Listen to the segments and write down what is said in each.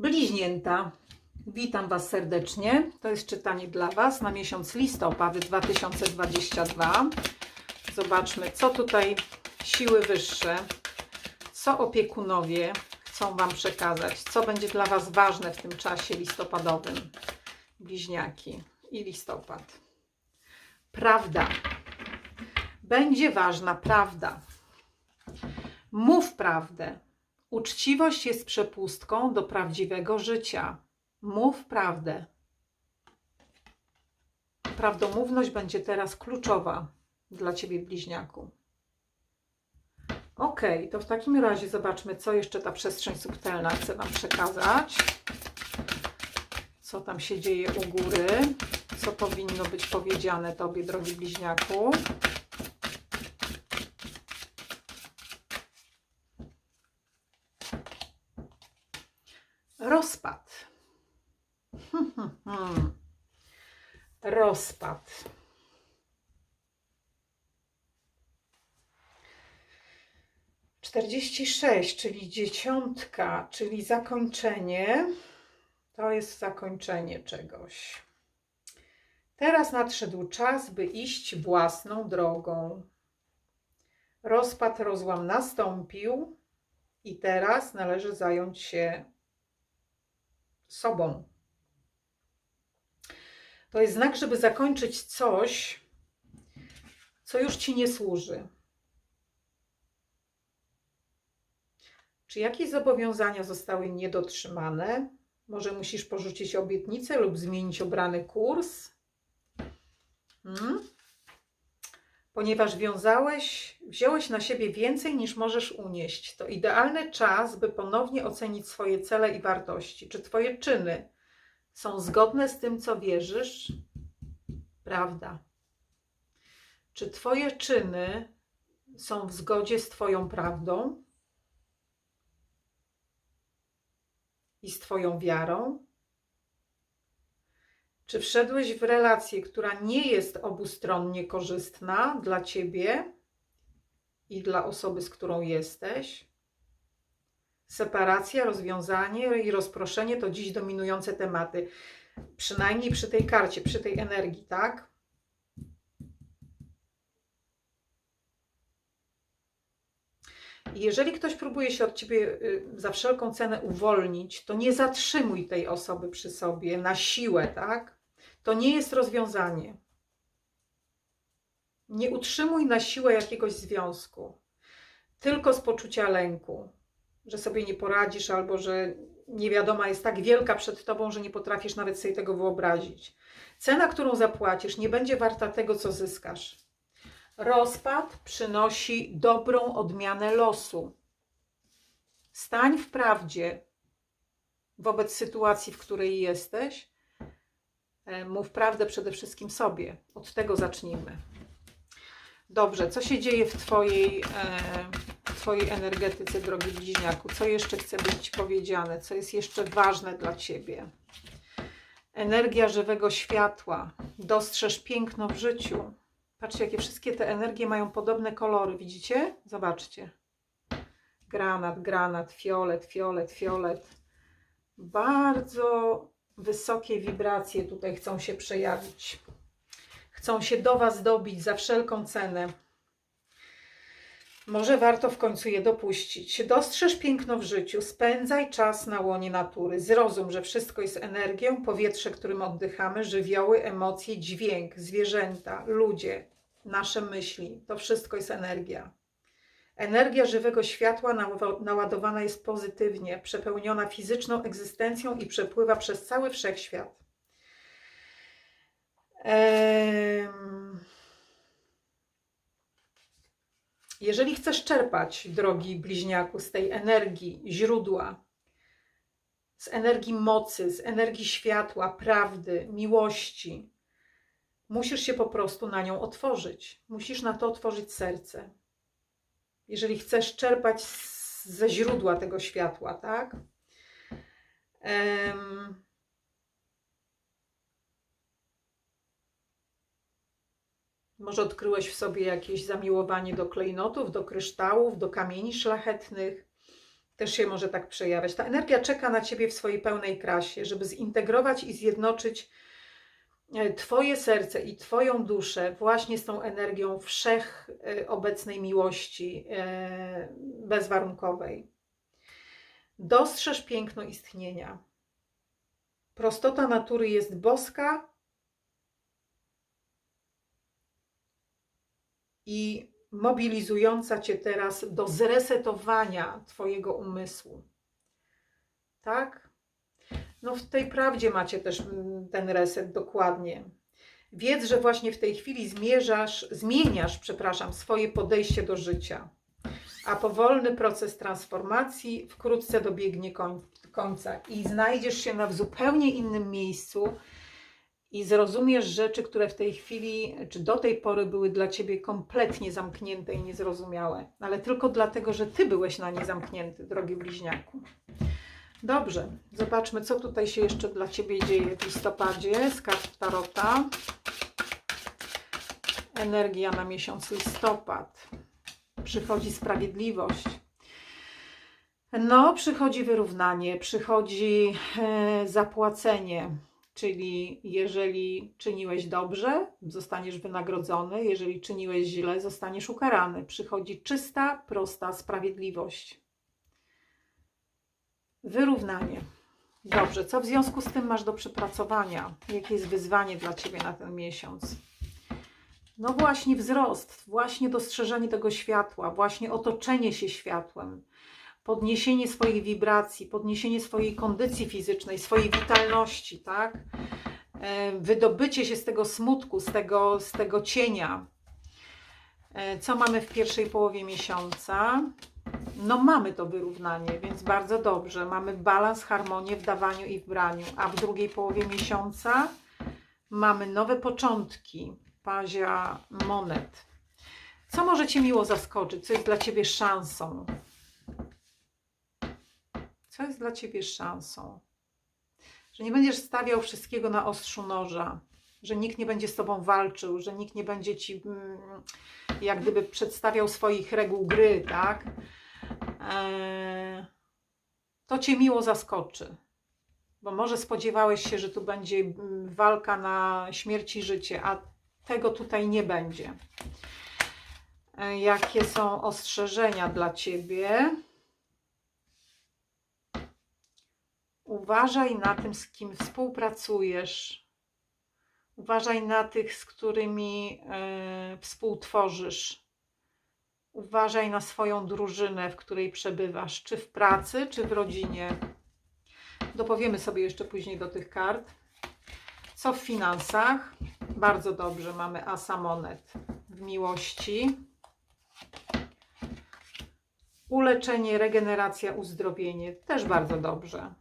Bliźnięta. Witam Was serdecznie. To jest czytanie dla Was na miesiąc listopad 2022. Zobaczmy, co tutaj siły wyższe, co opiekunowie chcą Wam przekazać, co będzie dla Was ważne w tym czasie listopadowym. Bliźniaki i listopad. Prawda. Będzie ważna prawda. Mów prawdę. Uczciwość jest przepustką do prawdziwego życia. Mów prawdę. Prawdomówność będzie teraz kluczowa dla Ciebie, bliźniaku. Ok, to w takim razie zobaczmy, co jeszcze ta przestrzeń subtelna chce Wam przekazać. Co tam się dzieje u góry. Co powinno być powiedziane Tobie, drogi bliźniaku. Rozpad. Rozpad. Czterdzieści sześć, czyli dziesiątka, czyli zakończenie. To jest zakończenie czegoś. Teraz nadszedł czas, by iść własną drogą. Rozpad, rozłam nastąpił i teraz należy zająć się sobą. To jest znak, żeby zakończyć coś, co już ci nie służy. Czy jakieś zobowiązania zostały niedotrzymane? Może musisz porzucić obietnicę lub zmienić obrany kurs? Hmm? Ponieważ wiązałeś, wziąłeś na siebie więcej niż możesz unieść, to idealny czas, by ponownie ocenić swoje cele i wartości. Czy Twoje czyny są zgodne z tym, co wierzysz? Prawda. Czy Twoje czyny są w zgodzie z Twoją prawdą i z Twoją wiarą? Czy wszedłeś w relację, która nie jest obustronnie korzystna dla ciebie i dla osoby, z którą jesteś? Separacja, rozwiązanie i rozproszenie to dziś dominujące tematy. Przynajmniej przy tej karcie, przy tej energii, tak? Jeżeli ktoś próbuje się od ciebie y, za wszelką cenę uwolnić, to nie zatrzymuj tej osoby przy sobie na siłę, tak? To nie jest rozwiązanie. Nie utrzymuj na siłę jakiegoś związku, tylko z poczucia lęku, że sobie nie poradzisz albo że niewiadoma jest tak wielka przed tobą, że nie potrafisz nawet sobie tego wyobrazić. Cena, którą zapłacisz, nie będzie warta tego, co zyskasz. Rozpad przynosi dobrą odmianę losu. Stań w prawdzie wobec sytuacji, w której jesteś. E, Mów prawdę przede wszystkim sobie. Od tego zacznijmy. Dobrze, co się dzieje w Twojej, e, twojej energetyce, drogi bliźniaku? Co jeszcze chce być powiedziane? Co jest jeszcze ważne dla Ciebie? Energia żywego światła. Dostrzeż piękno w życiu. Patrzcie, jakie wszystkie te energie mają podobne kolory. Widzicie? Zobaczcie. Granat, granat, fiolet, fiolet, fiolet. Bardzo wysokie wibracje tutaj chcą się przejawić. Chcą się do Was dobić za wszelką cenę. Może warto w końcu je dopuścić. Dostrzeż piękno w życiu, spędzaj czas na łonie natury. Zrozum, że wszystko jest energią, powietrze, którym oddychamy, żywioły, emocje, dźwięk, zwierzęta, ludzie, nasze myśli. To wszystko jest energia. Energia żywego światła naładowana jest pozytywnie, przepełniona fizyczną egzystencją i przepływa przez cały wszechświat. Em, Jeżeli chcesz czerpać, drogi bliźniaku, z tej energii źródła, z energii mocy, z energii światła, prawdy, miłości, musisz się po prostu na nią otworzyć. Musisz na to otworzyć serce. Jeżeli chcesz czerpać ze źródła tego światła, tak? Em, Może odkryłeś w sobie jakieś zamiłowanie do klejnotów, do kryształów, do kamieni szlachetnych. Też się może tak przejawiać. Ta energia czeka na ciebie w swojej pełnej krasie, żeby zintegrować i zjednoczyć e, Twoje serce i Twoją duszę właśnie z tą energią wszechobecnej miłości e, bezwarunkowej. Dostrzeż piękno istnienia. Prostota natury jest boska i mobilizująca Cię teraz do zresetowania Twojego umysłu. Tak? No w tej prawdzie macie też mm, ten reset dokładnie. Wiedz, że właśnie w tej chwili zmierzasz, zmieniasz, przepraszam, swoje podejście do życia. A powolny proces transformacji wkrótce dobiegnie koń, końca i znajdziesz się na zupełnie innym miejscu i zrozumiesz rzeczy, które w tej chwili, czy do tej pory były dla ciebie kompletnie zamknięte i niezrozumiałe, ale tylko dlatego, że ty byłeś na nie zamknięty, drogi bliźniaku. Dobrze, zobaczmy, co tutaj się jeszcze dla ciebie dzieje w listopadzie z kart Tarota. Energia na miesiąc listopad. Przychodzi sprawiedliwość. No, przychodzi wyrównanie, przychodzi e, zapłacenie, czyli jeżeli czyniłeś dobrze, zostaniesz wynagrodzony, jeżeli czyniłeś źle, zostaniesz ukarany. Przychodzi czysta, prosta sprawiedliwość. Wyrównanie. Dobrze, co w związku z tym masz do przepracowania? Jakie jest wyzwanie dla Ciebie na ten miesiąc? No właśnie wzrost, właśnie dostrzeżenie tego światła, właśnie otoczenie się światłem, podniesienie swoich wibracji, podniesienie swojej kondycji fizycznej, swojej witalności, tak? E, Wydobycie się z tego smutku, z tego, z tego cienia. E, Co mamy w pierwszej połowie miesiąca? No mamy to wyrównanie, więc bardzo dobrze. Mamy balans, harmonię w dawaniu i w braniu. A w drugiej połowie miesiąca mamy nowe początki. Pazia monet. Co może Cię miło zaskoczyć? Co jest dla Ciebie szansą? Co jest dla Ciebie szansą? Że nie będziesz stawiał wszystkiego na ostrzu noża, że nikt nie będzie z Tobą walczył, że nikt nie będzie Ci mm, jak gdyby przedstawiał swoich reguł gry, tak? Eee, to Cię miło zaskoczy. Bo może spodziewałeś się, że tu będzie mm, walka na śmierć i życie, a tego tutaj nie będzie. E, Jakie są ostrzeżenia dla Ciebie? Uważaj na tym, z kim współpracujesz. Uważaj na tych, z którymi e, współtworzysz. Uważaj na swoją drużynę, w której przebywasz, czy w pracy, czy w rodzinie. Dopowiemy sobie jeszcze później do tych kart. Co w finansach? Bardzo dobrze, mamy asa monet. W miłości. Uleczenie, regeneracja, uzdrowienie. Też bardzo dobrze.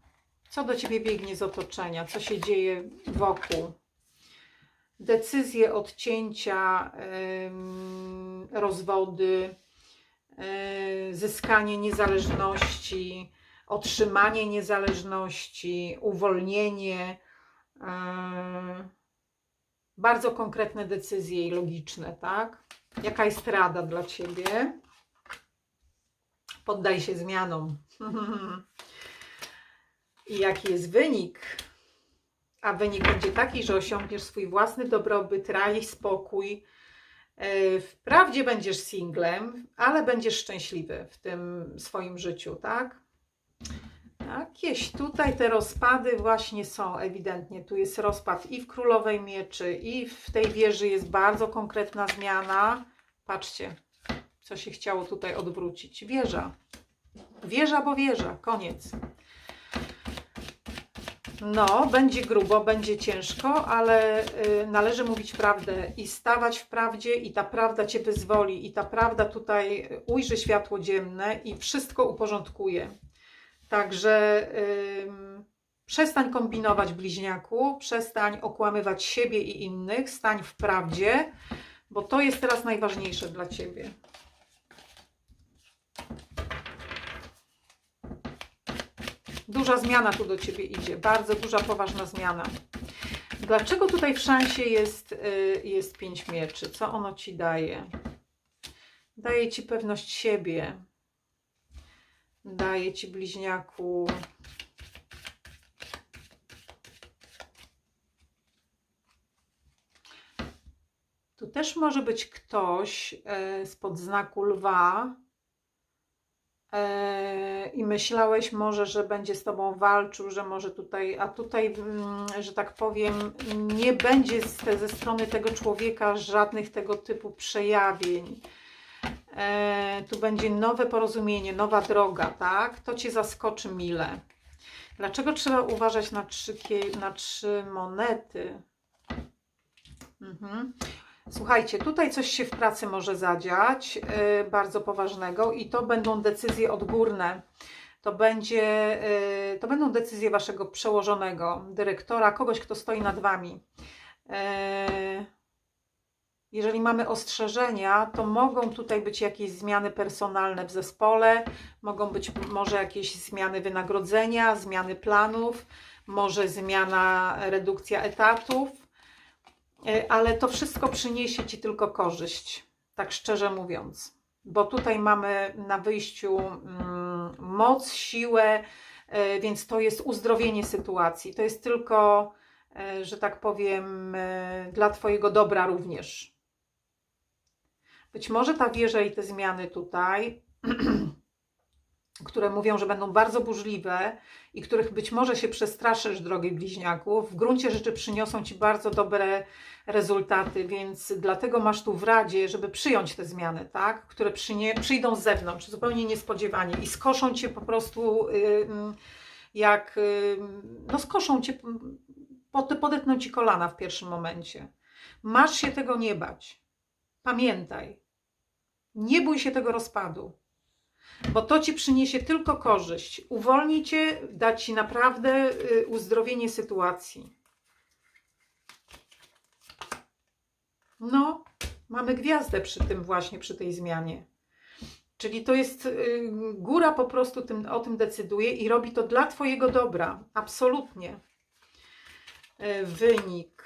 Co do Ciebie biegnie z otoczenia? Co się dzieje wokół? Decyzje odcięcia, rozwody, zyskanie niezależności, otrzymanie niezależności, uwolnienie. Bardzo konkretne decyzje i logiczne, tak? Jaka jest rada dla Ciebie? Poddaj się zmianom. I jaki jest wynik? A wynik będzie taki, że osiągniesz swój własny dobrobyt, raj, spokój. Yy, Wprawdzie będziesz singlem, ale będziesz szczęśliwy w tym swoim życiu, tak? Jakieś tutaj te rozpady właśnie są ewidentnie. Tu jest rozpad i w Królowej Mieczy, i w tej wieży jest bardzo konkretna zmiana. Patrzcie, co się chciało tutaj odwrócić. Wieża. Wieża, bo wieża. Koniec. No, będzie grubo, będzie ciężko, ale y, należy mówić prawdę i stawać w prawdzie, i ta prawda cię wyzwoli, i ta prawda tutaj ujrzy światło dzienne i wszystko uporządkuje. Także ym, przestań kombinować, bliźniaku, przestań okłamywać siebie i innych, stań w prawdzie, bo to jest teraz najważniejsze dla ciebie. Duża zmiana tu do ciebie idzie, bardzo duża, poważna zmiana. Dlaczego tutaj w szansie jest, y, jest pięć mieczy? Co ono ci daje? Daje ci pewność siebie, daje Ci bliźniaku Tu też może być ktoś spod znaku lwa i myślałeś może, że będzie z tobą walczył, że może tutaj, a tutaj, mm, że tak powiem, nie będzie ze strony tego człowieka żadnych tego typu przejawień. E, tu będzie nowe porozumienie, nowa droga, tak? To cię zaskoczy mile. Dlaczego trzeba uważać na trzy, na trzy monety? Mhm. Słuchajcie, tutaj coś się w pracy może zadziać, yy, bardzo poważnego i to będą decyzje odgórne. To, będzie, yy, to będą decyzje waszego przełożonego, dyrektora, kogoś, kto stoi nad wami. Yy, jeżeli mamy ostrzeżenia, to mogą tutaj być jakieś zmiany personalne w zespole, mogą być może jakieś zmiany wynagrodzenia, zmiany planów, może zmiana, redukcja etatów. E, ale to wszystko przyniesie Ci tylko korzyść, tak szczerze mówiąc. Bo tutaj mamy na wyjściu mm, moc, siłę, e, więc to jest uzdrowienie sytuacji. To jest tylko, e, że tak powiem, dla Twojego dobra również. Być może ta wieża i te zmiany tutaj, które mówią, że będą bardzo burzliwe i których być może się przestraszysz, drogi bliźniaku, w gruncie rzeczy przyniosą Ci bardzo dobre rezultaty, więc dlatego masz tu w radzie, żeby przyjąć te zmiany, tak? które przynie, przyjdą z zewnątrz, zupełnie niespodziewanie i skoszą Cię po prostu y, jak, y, no skoszą Cię, pod- podetną Ci kolana w pierwszym momencie. Masz się tego nie bać. Pamiętaj, nie bój się tego rozpadu bo to ci przyniesie tylko korzyść. Uwolni cię, da ci naprawdę y, uzdrowienie sytuacji. No, mamy gwiazdę przy tym właśnie, przy tej zmianie. Czyli to jest y, góra po prostu tym, o tym decyduje i robi to dla Twojego dobra. Absolutnie. Y, Wynik.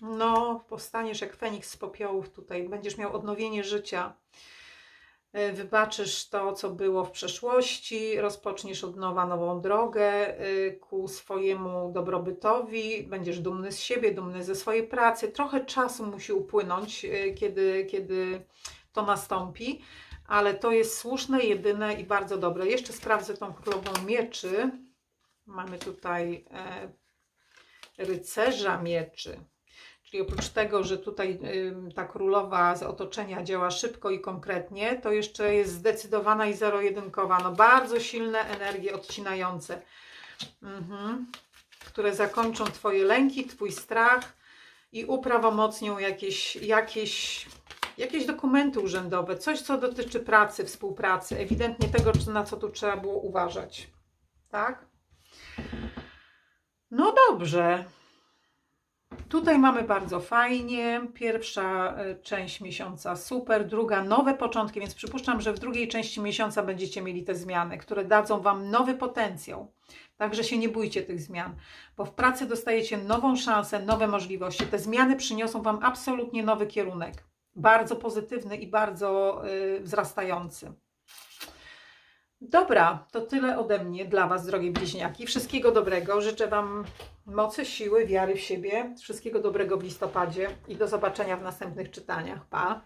No, powstaniesz jak Feniks z popiołów tutaj. Będziesz miał odnowienie życia. E, Wybaczysz to, co było w przeszłości, rozpoczniesz od nowa nową drogę e, ku swojemu dobrobytowi, będziesz dumny z siebie, dumny ze swojej pracy. Trochę czasu musi upłynąć, e, kiedy, kiedy to nastąpi, ale to jest słuszne, jedyne i bardzo dobre. Jeszcze sprawdzę tą królową mieczy. Mamy tutaj rycerza mieczy. Czyli oprócz tego, że tutaj ta królowa z otoczenia działa szybko i konkretnie, to jeszcze jest zdecydowana i zero-jedynkowa. No bardzo silne energie odcinające, mhm. które zakończą Twoje lęki, Twój strach i uprawomocnią jakieś, jakieś, jakieś dokumenty urzędowe, coś co dotyczy pracy, współpracy, ewidentnie tego, na co tu trzeba było uważać. Tak? No dobrze. Tutaj mamy bardzo fajnie. Pierwsza e, część miesiąca super, druga nowe początki, więc przypuszczam, że w drugiej części miesiąca będziecie mieli te zmiany, które dadzą Wam nowy potencjał. Także się nie bójcie tych zmian, bo w pracy dostajecie nową szansę, nowe możliwości. Te zmiany przyniosą Wam absolutnie nowy kierunek. Bardzo pozytywny i bardzo y, wzrastający. Dobra, to tyle ode mnie dla Was, drogie bliźniaki. Wszystkiego dobrego. Życzę Wam mocy, siły, wiary w siebie. Wszystkiego dobrego w listopadzie i do zobaczenia w następnych czytaniach. Pa!